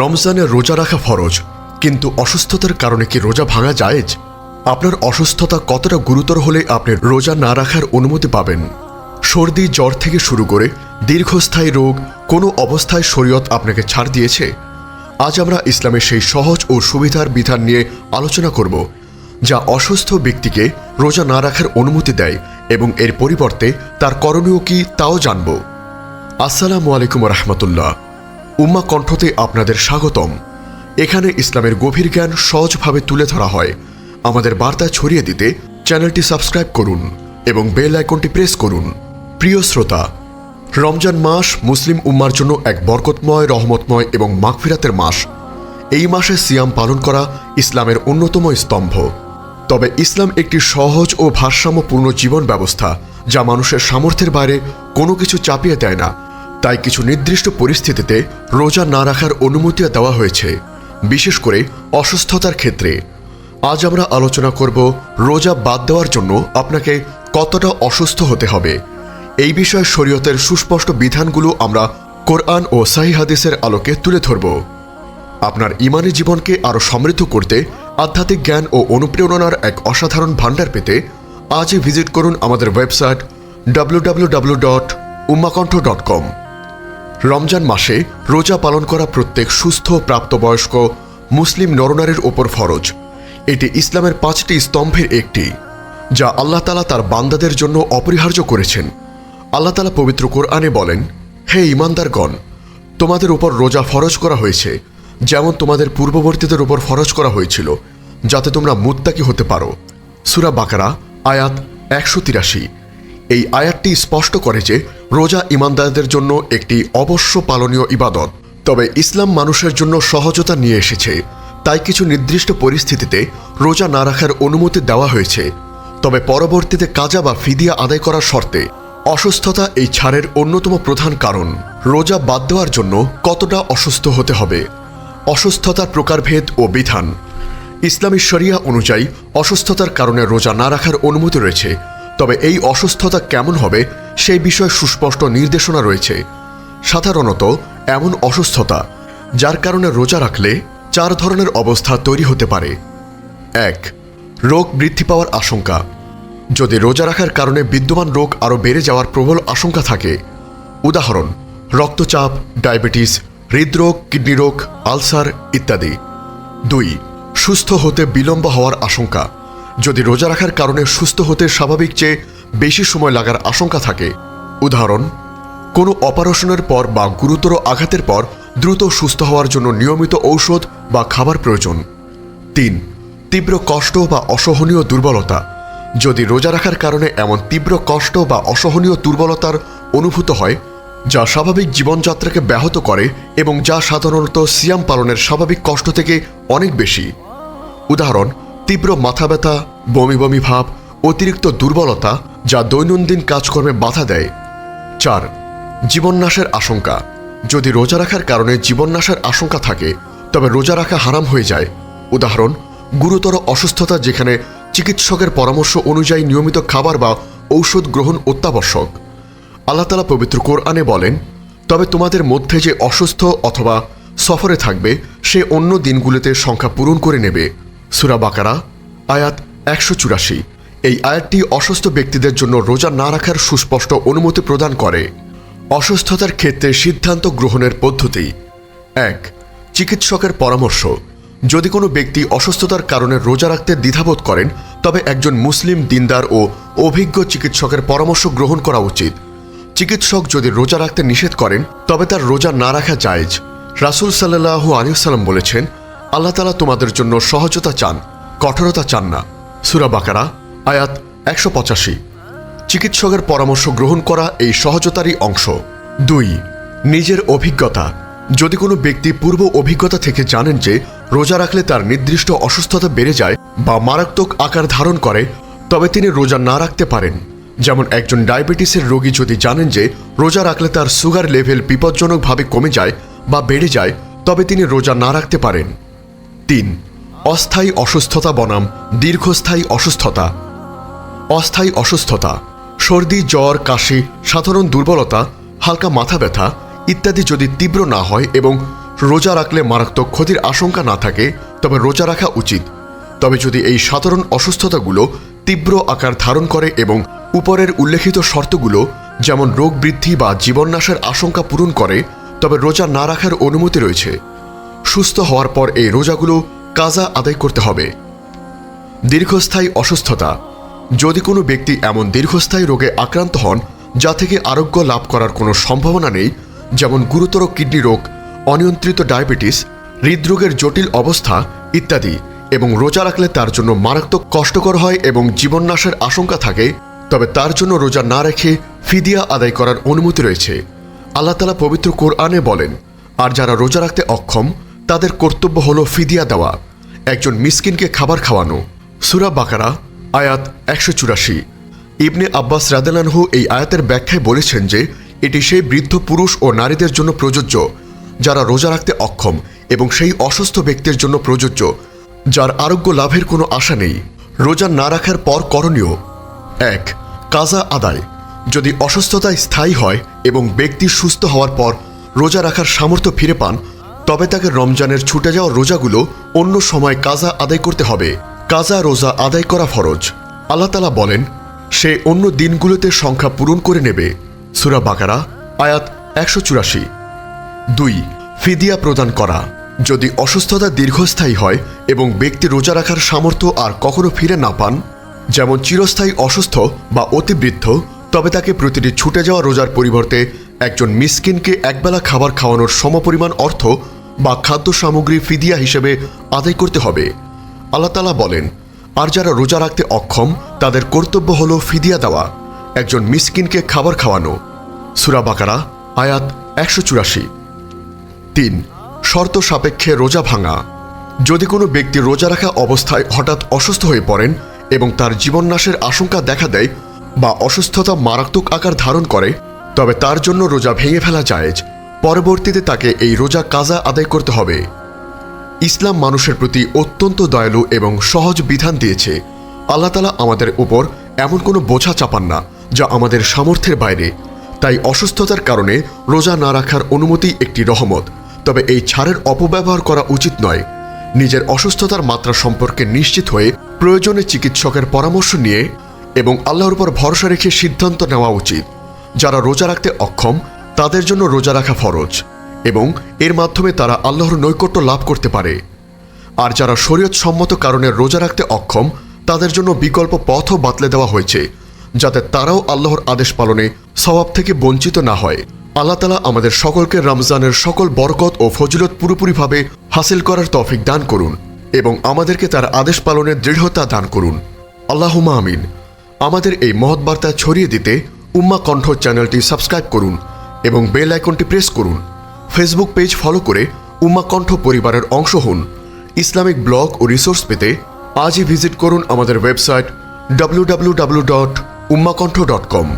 রমজানে রোজা রাখা ফরজ, কিন্তু অসুস্থতার কারণে কি রোজা ভাঙা জায়েজ? আপনার অসুস্থতা কতটা গুরুতর হলে আপনি রোজা না রাখার অনুমতি পাবেন? সর্দি, জ্বর থেকে শুরু করে দীর্ঘস্থায়ী রোগ, কোনো অবস্থায় শরীয়ত আপনাকে ছাড় দিয়েছে? আজ আমরা ইসলামের সেই সহজ ও সুবিধার বিধান নিয়ে আলোচনা করব, যা অসুস্থ ব্যক্তিকে রোজা না রাখার অনুমতি দেয় এবং এর পরিবর্তে তার করণীয় কি তাও জানব। আসসালামু আলাইকুম রহমতুল্লাহ। উম্মা কণ্ঠতে আপনাদের স্বাগতম। এখানে ইসলামের গভীর জ্ঞান সহজভাবে তুলে ধরা হয়। আমাদের বার্তা ছড়িয়ে দিতে চ্যানেলটি সাবস্ক্রাইব করুন এবং বেল আইকনটি প্রেস করুন। প্রিয় শ্রোতা, রমজান মাস মুসলিম উম্মার জন্য এক বরকতময়, রহমতময় এবং মাগফিরাতের মাস। এই মাসে সিয়াম পালন করা ইসলামের অন্যতম স্তম্ভ। তবে ইসলাম একটি সহজ ও ভারসাম্যপূর্ণ জীবন ব্যবস্থা, যা মানুষের সামর্থ্যের বাইরে কোনো কিছু চাপিয়ে দেয় না। তাই কিছু নির্দিষ্ট পরিস্থিতিতে রোজা না রাখার অনুমতি দেওয়া হয়েছে, বিশেষ করে অসুস্থতার ক্ষেত্রে। আজ আমরা আলোচনা করব রোজা বাদ দেওয়ার জন্য আপনাকে কতটা অসুস্থ হতে হবে। এই বিষয়ে শরীয়তের সুস্পষ্ট বিধানগুলো আমরা কোরআন ও সাহি হাদিসের আলোকে তুলে ধরব। আপনার ইমানি জীবনকে আরও সমৃদ্ধ করতে আধ্যাত্মিক জ্ঞান ও অনুপ্রেরণার এক অসাধারণ ভাণ্ডার পেতে আজই ভিজিট করুন আমাদের website W dot Ummakantha dot com Ramzan মাসে রোজা পালন করা প্রত্যেক সুস্থ প্রাপ্তবয়স্ক মুসলিম নরনারীর ওপর ফরজ। এটি ইসলামের পাঁচটি স্তম্ভের একটি, যা আল্লাহ তালা তার বান্দাদের জন্য অপরিহার্য করেছেন। আল্লাহ তালা পবিত্র কোরআনে বলেন, হে ইমানদারগণ তোমাদের উপর রোজা ফরজ করা হয়েছে, যেমন তোমাদের পূর্ববর্তীদের উপর ফরজ করা হয়েছিল, যাতে তোমরা মুত্তাকি হতে পারো। সুরা বাকারা, আয়াত একশো তিরাশি। এই আয়াতটি স্পষ্ট করে যে রোজা ইমানদারদের জন্য একটি অবশ্য পালনীয় ইবাদত। তবে ইসলাম মানুষের জন্য সহজতা নিয়ে এসেছে। তাই কিছু নির্দিষ্ট পরিস্থিতিতে রোজা না রাখার অনুমতি দেওয়া হয়েছে। তবে পরবর্তীতে কাজা বা ফিদিয়া আদায় করার শর্তে অসুস্থতা এই ছাড়ের অন্যতম প্রধান কারণ। রোজা বাদ দেওয়ার জন্য কতটা অসুস্থ হতে হবে? অসুস্থতার প্রকারভেদ ও বিধান। ইসলামী শরিয়া অনুযায়ী অসুস্থতার কারণে রোজা না রাখার অনুমতি রয়েছে। তবে এই অসুস্থতা কেমন হবে সেই বিষয়ে সুস্পষ্ট নির্দেশনা রয়েছে। সাধারণত এমন অসুস্থতা, যার কারণে রোজা রাখলে চার ধরনের অবস্থা তৈরি হতে পারে। এক, রোগ বৃদ্ধি পাওয়ার আশঙ্কা। যদি রোজা রাখার কারণে বিদ্যমান রোগ আরও বেড়ে যাওয়ার প্রবল আশঙ্কা থাকে, উদাহরণ, রক্তচাপ, ডায়াবেটিস, হৃদরোগ, কিডনি রোগ, আলসার ইত্যাদি। দুই, সুস্থ হতে বিলম্ব হওয়ার আশঙ্কা। যদি রোজা রাখার কারণে সুস্থ হতে স্বাভাবিক চেয়ে বেশি সময় লাগার আশঙ্কা থাকে, উদাহরণ, কোনো অপারেশনের পর বা গুরুতর আঘাতের পর দ্রুত সুস্থ হওয়ার জন্য নিয়মিত ঔষধ বা খাবার প্রয়োজন। তিন, তীব্র কষ্ট বা অসহনীয় দুর্বলতা। যদি রোজা রাখার কারণে এমন তীব্র কষ্ট বা অসহনীয় দুর্বলতার অনুভূত হয়, যা স্বাভাবিক জীবনযাত্রাকে ব্যাহত করে এবং যা সাধারণত সিয়াম পালনের স্বাভাবিক কষ্ট থেকে অনেক বেশি। উদাহরণ, তীব্র মাথা ব্যথা বমি বমি ভাব, অতিরিক্ত দুর্বলতা যা দৈনন্দিন কাজকর্মে বাধা দেয়। চার, জীবননাশের আশঙ্কা। যদি রোজা রাখার কারণে জীবননাশের আশঙ্কা থাকে, তবে রোজা রাখা হারাম হয়ে যায়। উদাহরণ, গুরুতর অসুস্থতা যেখানে চিকিৎসকের পরামর্শ অনুযায়ী নিয়মিত খাবার বা ঔষধ গ্রহণ অত্যাবশ্যক। আল্লাহ তালা পবিত্র কোরআনে বলেন, তবে তোমাদের মধ্যে যে অসুস্থ অথবা সফরে থাকবে, সে অন্য দিনগুলোতে সংখ্যা পূরণ করে নেবে। সুরা বাকারা, আয়াত একশো চুরাশি। এই আয়াতটি অসুস্থ ব্যক্তিদের জন্য রোজা না রাখার সুস্পষ্ট অনুমতি প্রদান করে। অসুস্থতার ক্ষেত্রে সিদ্ধান্ত গ্রহণের পদ্ধতি। এক, চিকিৎসকের পরামর্শ। যদি কোনো ব্যক্তি অসুস্থতার কারণে রোজা রাখতে দ্বিধাবোধ করেন, তবে একজন মুসলিম দিনদার ও অভিজ্ঞ চিকিৎসকের পরামর্শ গ্রহণ করা উচিত। চিকিৎসক যদি রোজা রাখতে নিষেধ করেন, তবে তার রোজা না রাখা জায়েজ। রাসুল সাল্লাহ আলিয়াল্লাম বলেছেন, আল্লাহ তালা তোমাদের জন্য সহজতা চান, কঠোরতা চান না। সুরা বাকারা, আয়াত একশো পঁচাশি। চিকিৎসকের পরামর্শ গ্রহণ করা এই সহজতারই অংশ। দুই, নিজের অভিজ্ঞতা। যদি কোনো ব্যক্তি পূর্ব অভিজ্ঞতা থেকে জানেন যে রোজা রাখলে তার নির্দিষ্ট অসুস্থতা বেড়ে যায় বা মারাত্মক আকার ধারণ করে, তবে তিনি রোজা না রাখতে পারেন। যেমন একজন ডায়াবেটিসের রোগী যদি জানেন যে রোজা রাখলে তার সুগার লেভেল বিপজ্জনকভাবে কমে যায় বা বেড়ে যায়, তবে তিনি রোজা না রাখতে পারেন। তিন অস্থায়ী অসুস্থতা বনাম, দীর্ঘস্থায়ী অসুস্থতা। অস্থায়ী অসুস্থতা, সর্দি, জ্বর, কাশি, সাধারণ দুর্বলতা, হালকা মাথা ব্যথা ইত্যাদি যদি তীব্র না হয় এবং রোজা রাখলে মারাত্মক ক্ষতির আশঙ্কা না থাকে, তবে রোজা রাখা উচিত। তবে যদি এই সাধারণ অসুস্থতাগুলো তীব্র আকার ধারণ করে এবং উপরের উল্লেখিত শর্তগুলো, যেমন রোগ বৃদ্ধি বা জীবননাশের আশঙ্কা পূরণ করে, তবে রোজা না রাখার অনুমতি রয়েছে। সুস্থ হওয়ার পর এই রোজাগুলো কাজা আদায় করতে হবে। দীর্ঘস্থায়ী অসুস্থতা। যদি কোনো ব্যক্তি এমন দীর্ঘস্থায়ী রোগে আক্রান্ত হন, যা থেকে আরোগ্য লাভ করার কোনো সম্ভাবনা নেই, যেমন গুরুতর কিডনি রোগ, অনিয়ন্ত্রিত ডায়াবেটিস, হৃদরোগের জটিল অবস্থা ইত্যাদি এবং রোজা রাখলে তার জন্য মারাত্মক কষ্টকর হয় এবং জীবননাশের আশঙ্কা থাকে, তবে তার জন্য রোজা না রেখে ফিদিয়া আদায় করার অনুমতি রয়েছে। আল্লাহ তালা পবিত্র কোরআনে বলেন, আর যারা রোজা রাখতে অক্ষম তাদের কর্তব্য হল ফিদিয়া দেওয়া, একজন মিসকিনকে খাবার খাওয়ানো। সুরা বাকারা, আয়াত একশো চুরাশি। ইবনে আব্বাস রাদালানহু এই আয়াতের ব্যাখ্যায় বলেছেন যে, এটি সেই বৃদ্ধ পুরুষ ও নারীদের জন্য প্রযোজ্য, যারা রোজা রাখতে অক্ষম এবং সেই অসুস্থ ব্যক্তির জন্য প্রযোজ্য, যার আরোগ্য লাভের কোনো আশা নেই। রোজা না রাখার পর করণীয়। এক, কাজা আদায়। যদি অসুস্থতা স্থায়ী হয় এবং ব্যক্তি সুস্থ হওয়ার পর রোজা রাখার সামর্থ্য ফিরে পান তবে তাকে রমজানের ছুটে যাওয়া রোজাগুলো অন্য সময় কাজা আদায় করতে হবে। কাজা রোজা আদায় করা ফরজ। আল্লাহ তালা বলেন, সে অন্য দিনগুলোতে সংখ্যা পূরণ করে নেবে। সুরা বাকারা, আয়াত একশো চুরাশি। দুই, ফিদিয়া প্রদান করা। যদি অসুস্থতা দীর্ঘস্থায়ী হয় এবং ব্যক্তি রোজা রাখার সামর্থ্য আর কখনো ফিরে না পান, যেমন চিরস্থায়ী অসুস্থ বা অতিবৃদ্ধ, তবে তাকে প্রতিটি ছুটে যাওয়া রোজার পরিবর্তে একজন মিসকিনকে একবেলা খাবার খাওয়ানোর সমপরিমাণ অর্থ বা খাদ্য সামগ্রী ফিদিয়া হিসেবে আদায় করতে হবে। আল্লাহ তালা বলেন, আর যারা রোজা রাখতে অক্ষম, তাদের কর্তব্য হল ফিদিয়া দেওয়া, একজন মিসকিনকে খাবার খাওয়ানো। সুরা বাকারা, আয়াত একশো চুরাশি। তিন, শর্ত সাপেক্ষে রোজা ভাঙা। যদি কোনো ব্যক্তি রোজা রাখা অবস্থায় হঠাৎ অসুস্থ হয়ে পড়েন এবং তার জীবননাশের আশঙ্কা দেখা দেয় বা অসুস্থতা মারাত্মক আকার ধারণ করে তবে তার জন্য রোজা ভেঙে ফেলা জায়েজ। পরবর্তীতে তাকে এই রোজা কাজা আদায় করতে হবে। ইসলাম মানুষের প্রতি অত্যন্ত দয়ালু এবং সহজ বিধান দিয়েছে, আল্লাহ তালা আমাদের উপর এমন কোনো বোঝা চাপান না যা আমাদের সামর্থ্যের বাইরে। তাই অসুস্থতার কারণে রোজা না রাখার অনুমতি একটি রহমত, তবে এই ছাড়ের অপব্যবহার করা উচিত নয়। নিজের অসুস্থতার মাত্রা সম্পর্কে নিশ্চিত হয়ে প্রয়োজনে চিকিৎসকের পরামর্শ নিয়ে এবং আল্লাহর উপর ভরসা রেখে সিদ্ধান্ত নেওয়া উচিত। যারা রোজা রাখতে অক্ষম, তাদের জন্য রোজা রাখা ফরজ এবং এর মাধ্যমে তারা আল্লাহর নৈকট্য লাভ করতে পারে। আর যারা শরীয়ত সম্মত কারণে রোজা রাখতে অক্ষম, তাদের জন্য বিকল্প পথও বাতলে দেওয়া হয়েছে, যাতে তারাও আল্লাহর আদেশ পালনে স্বভাব থেকে বঞ্চিত না হয়। আল্লাহ তালা আমাদের সকলকে রমজানের সকল বরকত ও ফজিলত পুরোপুরিভাবে হাসিল করার তফিক দান করুন এবং আমাদেরকে তার আদেশ পালনের দৃঢ়তা দান করুন। আল্লাহুমা আমিন। আমাদের এই মহৎ বার্তা ছড়িয়ে দিতে উম্মা কণ্ঠ চ্যানেলটি সাবস্ক্রাইব করুন এবং বেল আইকনটি প্রেস করুন। ফেসবুক পেজ ফলো করে উম্মা কণ্ঠ পরিবারের অংশ হন। ইসলামিক ব্লগ ও রিসোর্স পেতে আজই ভিজিট করুন আমাদের website W W W dot Ummakantha dot com